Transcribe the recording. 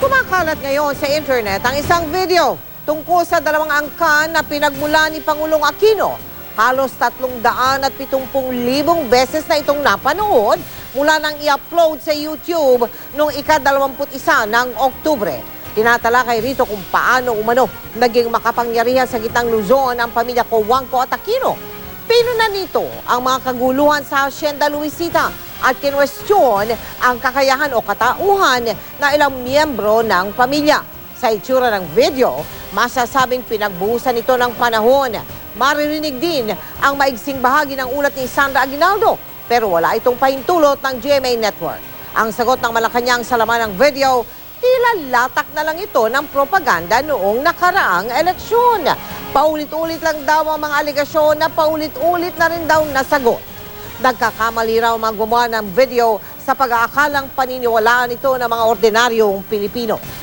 Kumakalat ngayon sa internet ang isang video tungkol sa dalawang angkan na pinagmula ni Pangulong Aquino. Halos 370,000 beses na itong napanood mula nang i-upload sa YouTube noong ika-21 ng Oktubre. Tinatalakay rito kung paano umano naging makapangyarihan sa gitang Luzon ang pamilya Cojuangco at Aquino. Pino na nito ang mga kaguluhan sa Hacienda Luisita at kinwestiyon ang kakayahan o katauhan na ilang miyembro ng pamilya. Sa itsura ng video, masasabing pinagbuhusan ito ng panahon. Maririnig din ang maigsing bahagi ng ulat ni Sandra Aguinaldo pero wala itong pahintulot ng GMA Network. Ang sagot ng Malacanang sa laman ng video, tila latak na lang ito ng propaganda noong nakaraang eleksyon. Paulit-ulit lang daw ang mga aligasyon na paulit-ulit na rin daw nasagot. Nagkakamali raw mga gumawa ng video sa pag-aakalang paniniwalaan ito ng mga ordinaryong Pilipino.